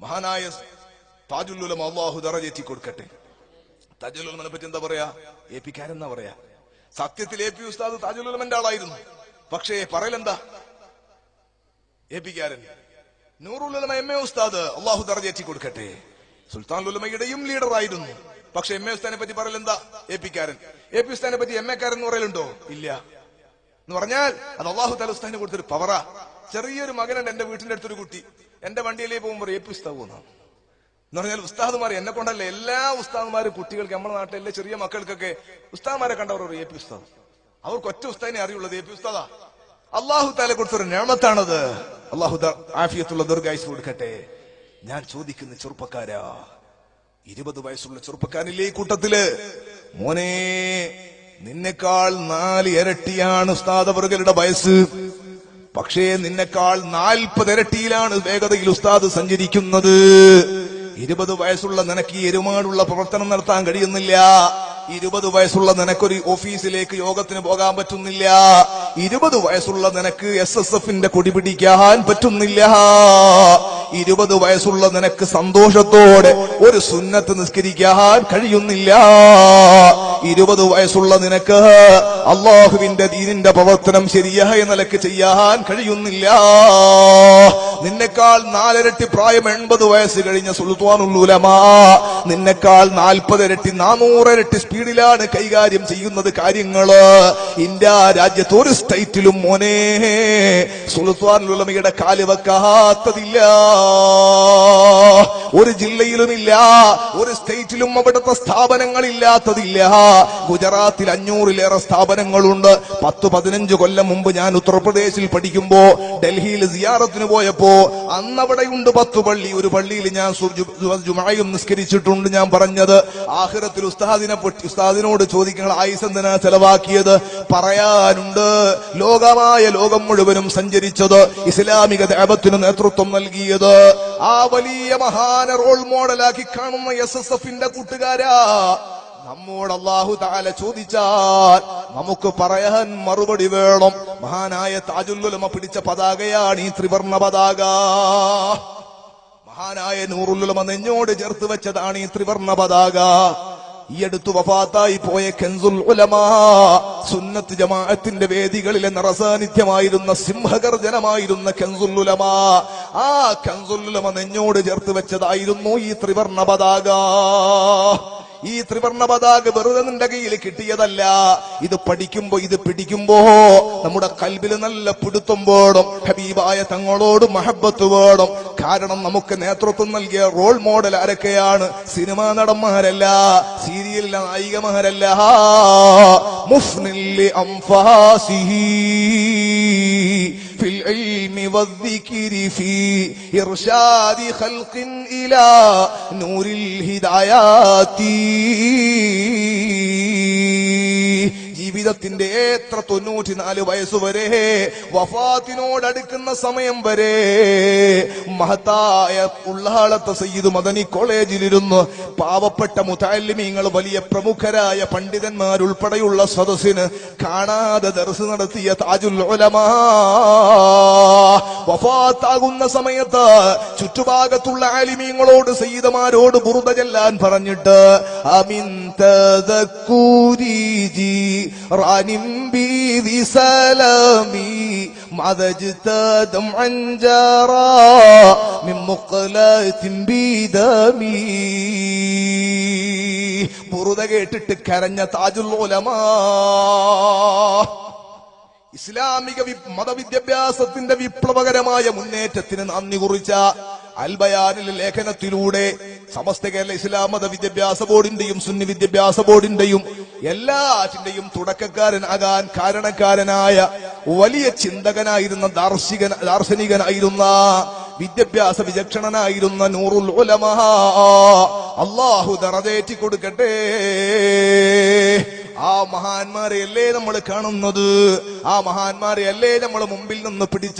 മഹാനായ താജുല്ലുലം അള്ളാഹു ദറജെത്തി കൊടുക്കട്ടെ. താജുലുലമനെ പറ്റി എന്താ പറയാ? എ പി കാരെന്നാ പറയാ? സത്യത്തിൽ എ പി ഉസ്താദ് താജുലുലമന്റെ ആളായിരുന്നു. പക്ഷേ പറയലെന്താ? എ പി കാരൻ നൂറുലുലമ എം എ ഉസ്താദ് അള്ളാഹു ദറജെത്തി കൊടുക്കട്ടെ. സുൽത്താൻ ലുലമയുടെയും ലീഡർ ആയിരുന്നു പക്ഷെ എം എ ഉസ്താനെ പറ്റി പറയലെന്താ? എ പി കാരൻ എ പി ഉസ്താനെ പറ്റി എം എ കാരൻ എന്ന് പറയലുണ്ടോ? ഇല്ല. എന്ന് പറഞ്ഞാൽ അത് അള്ളാഹു താല കൊടുത്തൊരു പവറാ. ചെറിയൊരു മകനുണ്ട് എന്റെ വീട്ടിന്റെ അടുത്തൊരു കുട്ടി. എന്റെ വണ്ടിയിലേക്ക് പോകുമ്പോൾ എ പി ഉസ്താവ് എന്ന് പറഞ്ഞാൽ ഉസ്താദുമാർ എന്നെ കൊണ്ടല്ല എല്ലാ ഉസ്താദുമാരും കുട്ടികൾക്ക് നമ്മുടെ നാട്ടിലെ ചെറിയ മക്കൾക്കൊക്കെ ഉസ്താദുമാരെ കണ്ടവർ ഒരു എ പി ഉസ്താദ്. അവർക്ക് ഒറ്റ ഉസ്താദിനെ അറിയുള്ളത് എ പി ഉസ്താദാ. അള്ളാഹു താലെ കൊടുത്തൊരു ഞാമത്താണത്. അള്ളാഹു ആഫിയത്തുള്ള ദീർഘായുസ് കൊടുക്കട്ടെ. ഞാൻ ചോദിക്കുന്ന ചെറുപ്പക്കാരാ ഇരുപത് വയസ്സുള്ള ചെറുപ്പക്കാരില്ലേ ഈ കൂട്ടത്തിൽ? മോനെ നിന്നെക്കാൾ നാല് ഇരട്ടിയാണ് ഉസ്താദ് വർഗരുടെ വയസ്സ്. പക്ഷേ നിന്നെക്കാൾ നാൽപ്പത് ഇരട്ടിയിലാണ് വേഗതയിൽ ഉസ്താദ് സഞ്ചരിക്കുന്നത്. ഇരുപത് വയസ്സുള്ള നിനക്ക് ഈ എരുമാടുള്ള പ്രവർത്തനം നടത്താൻ കഴിയുന്നില്ല. ഇരുപത് വയസ്സുള്ള നിനക്കൊരു ഓഫീസിലേക്ക് യോഗത്തിന് പോകാൻ പറ്റുന്നില്ല. ഇരുപത് വയസ്സുള്ള നിനക്ക് എസ് എസ് എഫിന്റെ കൊടി പിടിക്കാൻ പറ്റുന്നില്ല. ഇരുപത് വയസ്സുള്ള നിനക്ക് സന്തോഷത്തോടെ ഒരു സുന്നത്ത് നിസ്കരിക്കാൻ കഴിയുന്നില്ല. ഇരുപത് വയസ്സുള്ള നിനക്ക് അള്ളാഹുവിന്റെ ദീനിന്റെ പ്രവർത്തനം ശരിയായ നിലയ്ക്ക് ചെയ്യാൻ കഴിയുന്നില്ല. നിന്നെക്കാൾ നാലിരട്ടി പ്രായം എൺപത് വയസ്സ് കഴിഞ്ഞ സുൽത്താനുള്ളൂലമാ നിന്നെക്കാൾ നാൽപ്പതിരട്ടി നാനൂറിരട്ടി സ്പീഡിലാണ് കൈകാര്യം ചെയ്യുന്നത് കാര്യങ്ങൾ ഇന്ത്യ രാജ്യത്ത് ഒരു സ്റ്റേറ്റിലും മോനെ സുൽത്താനുലമയുടെ കാൽ വെക്കാത്തതില്ല. ഒരു ജില്ലയിലും ഇല്ല ഒരു സ്റ്റേറ്റിലും അവിടുത്തെ സ്ഥാപനങ്ങൾ ഇല്ലാത്തതില്ല ഗുജറാത്തിൽ അഞ്ഞൂറിലേറെ സ്ഥാപനങ്ങളുണ്ട്. പത്ത് പതിനഞ്ച് കൊല്ലം മുമ്പ് ഞാൻ ഉത്തർപ്രദേശിൽ പഠിക്കുമ്പോ ഡൽഹിയിൽ സിയാറത്തിന് പോയപ്പോ അന്നവിടെയുണ്ട് പത്ത് പള്ളി. ഒരു പള്ളിയിൽ ഞാൻ ജുമായും നിസ്കരിച്ചിട്ടുണ്ട്. ഞാൻ പറഞ്ഞത് ആഹിറത്തിൽ ഉസ്താദിനെ പൊട്ടി ഉസ്താദിനോട് ചോദിക്കുന്ന ആയുസ് എന്തിനാ ചെലവാക്കിയത്? പറയാനുണ്ട് ലോകമായ ലോകം മുഴുവനും സഞ്ചരിച്ചത് ഇസ്ലാമിക ദേവത്തിന് നേതൃത്വം നൽകിയത്. ആ വലിയ മഹാന റോൾ മോഡലാക്കി കാണുന്ന എസ് എസ് എഫിന്റെ കൂട്ടുകാരാ? നമ്മോട് അള്ളാഹു താല ചോദിച്ചാൽ നമുക്ക് പറയാൻ മറുപടി വേണം. മഹാനായ താജുല്ലുലമ പിടിച്ച പതാകയാണ് ഈ ത്രിവർണ പതാക. മഹാനായ നൂറുല്ലുലമ നെഞ്ഞോട് ചേർത്ത് വെച്ചതാണ് ഈ ത്രിവർണ പതാക. ഈ അടുത്ത് വഫാത്തായി പോയ കെൻസുൽ ഉലമാ സുന്നത്ത് ജമാഅത്തിന്റെ വേദികളിലെ നിറസാന്നിധ്യമായിരുന്ന സിംഹഗർജനമായിരുന്ന കെൻസുൽ ഉലമാ ആ കെൻസുൽ ഉലമ നെഞ്ഞോട് ചേർത്ത് വെച്ചതായിരുന്നു ഈ ത്രിവർണ പതാക. ഈ ത്രിവർണ പതാക വെറുതെ നിന്റെ കയ്യിൽ കിട്ടിയതല്ല. ഇത് പഠിക്കുമ്പോ ഇത് പിടിക്കുമ്പോ നമ്മുടെ കൽബിൽ നല്ല പിടുത്തം വേണം. ഹബീബായ തങ്ങളോട് മഹബത്ത് വേണം. കാരണം നമുക്ക് നേതൃത്വം നൽകിയ റോൾ മോഡൽ ആരൊക്കെയാണ്? സിനിമാ നടന്മാരല്ല സീരിയലിലെ നായികമാരല്ല. മുഫ്നില്ലി അംഫാസിഹി في العلم والذكر في إرشاد خلق إلى نور الهدايات. ജീവിതത്തിന്റെ എത്ര തൊണ്ണൂറ്റിനാല് വയസ്സുവരെ വഫാത്തിനോടടുക്കുന്ന സമയം വരെ മഹത്തായ ഉള്ളാളത്തെ സയ്യിദ് മദനി കോളേജിലിരുന്ന് പാവപ്പെട്ട മുതാലിമീങ്ങൾ വലിയ പ്രമുഖരായ പണ്ഡിതന്മാരുൾപ്പെടെയുള്ള സദസ്സിന് കാണാതെ ദർസ് നടത്തിയ താജുൽ വഫാത്താകുന്ന സമയത്ത് ചുറ്റുഭാഗത്തുള്ള ആലിമീങ്ങളോട് സയ്യിദമാരോട് ബുറുത ചെല്ലാൻ പറഞ്ഞിട്ട് അമിൻ ذي سلامي ബീവി സലാമി മദജ്തദം അഞ്ചാറാ من മുഖലാത്തിൻ ബീദമി. ബുറുദ കേട്ടിട്ട് കരഞ്ഞ താജുൽ ഉലമാ. ഇസ്ലാമിക മതവിദ്യാഭ്യാസത്തിന്റെ വിപ്ലവകരമായ മുന്നേറ്റത്തിന് നന്ദി കുറിച്ച അൽബയാനിലെ ലേഖനത്തിലൂടെ സമസ്ത കേരള ഇസ്ലാം മത വിദ്യാഭ്യാസ ബോർഡിന്റെയും സുന്നി വിദ്യാഭ്യാസ ബോർഡിന്റെയും എല്ലാറ്റിന്റെയും തുടക്കക്കാരൻ ആകാൻ കാരണക്കാരനായ വലിയ ചിന്തകനായിരുന്ന ദാർശികൻ ദാർശനികനായിരുന്ന വിദ്യാഭ്യാസ വിചക്ഷണനായിരുന്ന നൂറുൽ ഉലമ. അള്ളാഹു ദറതേറ്റി കൊടുക്കട്ടെ. ആ മഹാന്മാരെ അല്ലേ നമ്മൾ കാണുന്നത്? ആ മഹാന്മാരെ അല്ലേ നമ്മൾ മുമ്പിൽ നിന്ന് പിടിച്ച